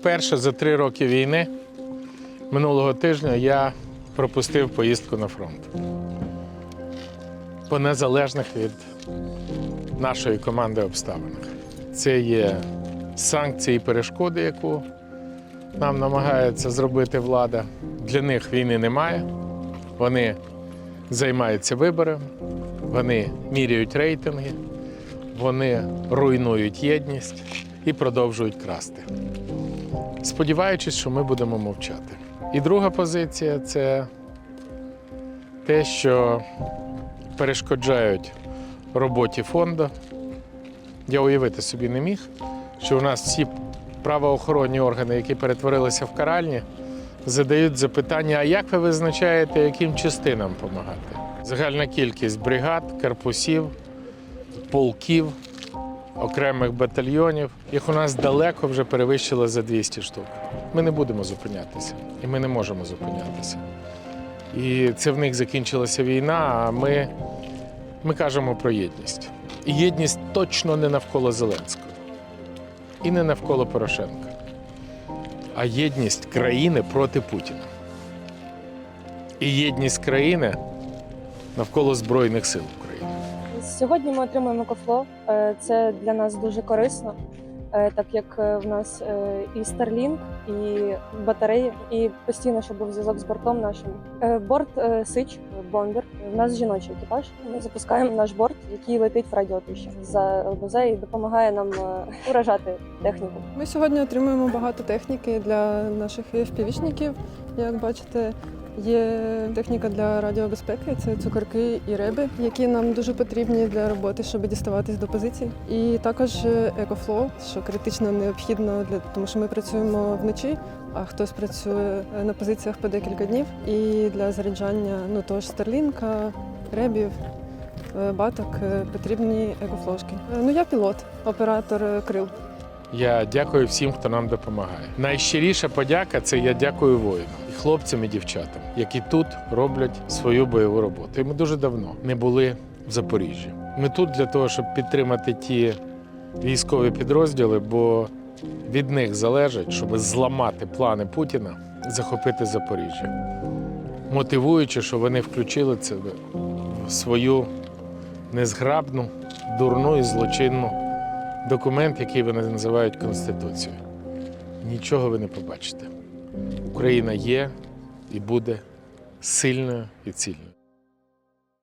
Вперше за три роки війни минулого тижня я пропустив поїздку на фронт. По незалежних від нашої команди обставинах. Це є санкції і перешкоди, яку нам намагається зробити влада. Для них війни немає. Вони займаються виборами, вони міряють рейтинги, вони руйнують єдність і продовжують красти. Сподіваючись, що ми будемо мовчати. І друга позиція це те, що перешкоджають роботі фонду. Я уявити собі не міг, що у нас всі правоохоронні органи, які перетворилися в каральні, задають запитання: а як ви визначаєте, яким частинам допомагати? Загальна кількість бригад, корпусів, полків, окремих батальйонів, їх у нас далеко вже перевищило за 200 штук. Ми не будемо зупинятися, і ми не можемо зупинятися. І це в них закінчилася війна, а ми, ми кажемо про єдність. І єдність точно не навколо Зеленського і не навколо Порошенка, а єдність країни проти Путіна. І єдність країни навколо Збройних сил. Сьогодні ми отримуємо кофло. Е, Це для нас дуже корисно, е, так як е, в нас і Starlink, і батареї, і постійно, щоб був зв'язок з бортом нашим. Борт Сич, бомбер. В нас жіночий екіпаж. Ми запускаємо наш борт, який летить в радіотищі за ЛБЗ і допомагає нам уражати техніку. Ми сьогодні отримуємо багато техніки для наших FPV-шників. Як бачите, є техніка для радіобезпеки, це цукорки і реби, які нам дуже потрібні для роботи, щоб діставатись до позицій. І також екофлоу, що критично необхідно для тому, що ми працюємо вночі, а хтось працює на позиціях по декілька днів. І для заряджання ну того ж старлінка, ребів. е, Баток е, потрібні екофлошки. Е, Ну я пілот, оператор крил. Я дякую всім, хто нам допомагає. Найщиріша подяка це я дякую воїнам і хлопцям і дівчатам, які тут роблять свою бойову роботу. І ми дуже давно не були в Запоріжжі. Ми тут для того, щоб підтримати ті військові підрозділи, бо від них залежить, щоб зламати плани Путіна захопити Запоріжжя, мотивуючи, що вони включили це в свою незграбну, дурну і злочинну документ, який вони називають Конституцією. Нічого ви не побачите. Україна є і буде сильною і цільною.